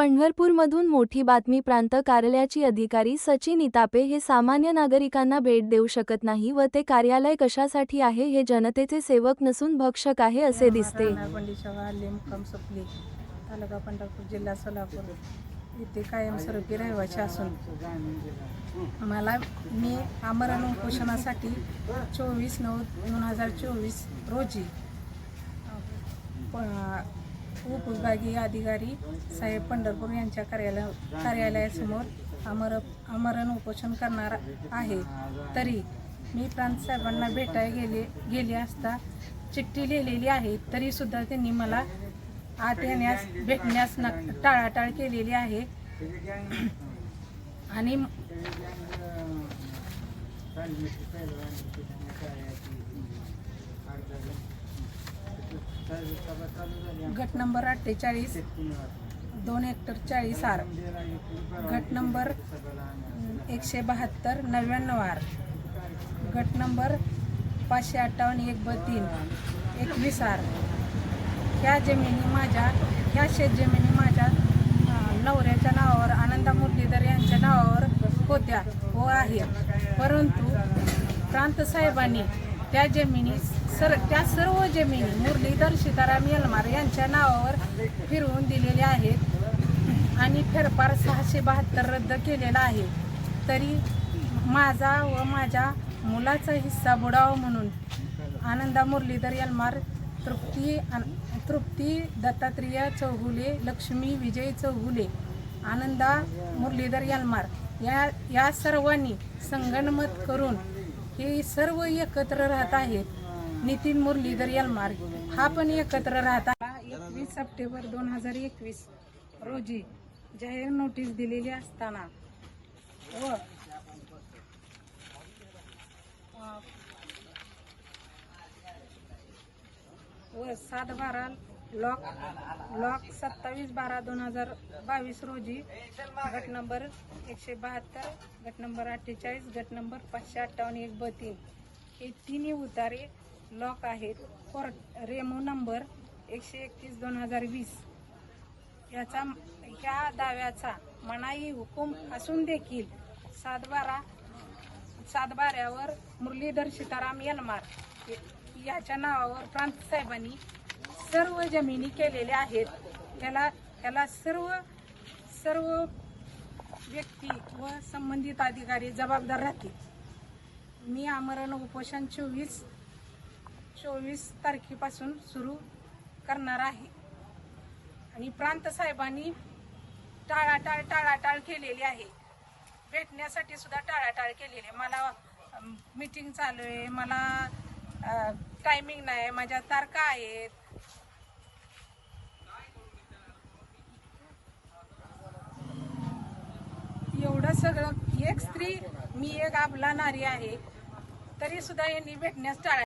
पंढरपूरमधून मोठी बातमी प्रांत कार्यालयाची अधिकारी सचिन इतापे हे सामान्य नागरिकांना भेट देऊ शकत नाही व ते कार्यालय कशासाठी आहे हे जनतेचे सेवक नसून भक्षक आहे असे दिसते. तालुका पंढरपूर जिल्हा सोलापूर. इथे कायमस्वरूपी रहिवासी असून मला मी आमरण उपोषणासाठी चोवीस नऊ दोन हजार चोवीस रोजी उपविभागीय अधिकारी साहेब पंढरपूर यांच्या कार्यालय कार्यालयासमोर अमर आमरण उपोषण करणार आहे. तरी मी प्रांत साहेबांना भेटायला गेले गेले असता चिठ्ठी लिहिलेली आहे. तरीसुद्धा त्यांनी मला आत येण्यास भेटण्यास न टाळाटाळ केलेली आहे. आणि गट नंबर अठ्ठेचाळीस दोन हेक्टर चाळीस आर. गट नंबर एकशे बहात्तर नव्याण्णव आर. गट नंबर पाचशे अठ्ठावन्न एक ब तीन एकवीस आर. ह्या जमिनी माझ्या ह्या शेतजमिनी माझ्या नवऱ्याच्या नावावर आनंदा मुरलीधर यांच्या नावावर होत्या व आहेत. परंतु प्रांत साहेबांनी त्या जमिनी सर त्या सर्व जमिनी मुरलीधर सीताराम यलमार यांच्या नावावर फिरवून दिलेल्या आहेत. आणि फेरफार सहाशे बहात्तर रद्द केलेला आहे. तरी माझा व माझ्या मुलाचा हिस्सा बुडावा म्हणून आनंदा मुरलीधर यलमार तृप्ती तृप्ती दत्तात्रेय चौगुले लक्ष्मी विजय चौगुले आनंदा मुरलीधर यलमार या या सर्वांनी संगणमत करून हे सर्व एकत्र राहत आहेत. नितीन मुरलीधर यलमार हा पण एकत्र राहत आहे. एकवीस सप्टेंबर दोन हजार एकवीस रोजी जाहीर नोटीस दिलेली असताना व व सात बारा लॉक लॉक सत्तावीस बारा दोन हजार बावीस रोजी गट नंबर एकशे बहात्तर गट नंबर अठ्ठेचाळीस गट नंबर पाचशे अठ्ठावन्न एक ब तीन हे तिन्ही उतारे लॉक आहेत. कोर्ट रेमो नंबर एकशे एकतीस दोन हजार वीस. याचा ह्या दाव्याचा मनाई हुकूम असून देखील सातबारा सातबाऱ्यावर मुरलीधर सीताराम यलमार याच्या नावावर प्रांत साहेबांनी सर्व जमिनी केलेल्या आहेत. त्याला त्याला सर्व सर्व व्यक्ती व संबंधित अधिकारी जबाबदार राहतील. मी आमरण उपोषण चोवीस चोवीस तारखेपासून सुरू करणार आहे. आणि प्रांत साहेबांनी टाळाटाळ टाळाटाळ केलेली आहे. भेटण्यासाठी सुद्धा टाळाटाळ केलेली आहे. मला मीटिंग चालू आहे. मला टायमिंग नाही. माझ्या तारखा आहेत. एवढं सगळं एक स्त्री मी एक आपला नारी आहे. तरी सुद्धा यांनी भेटण्यास टाळा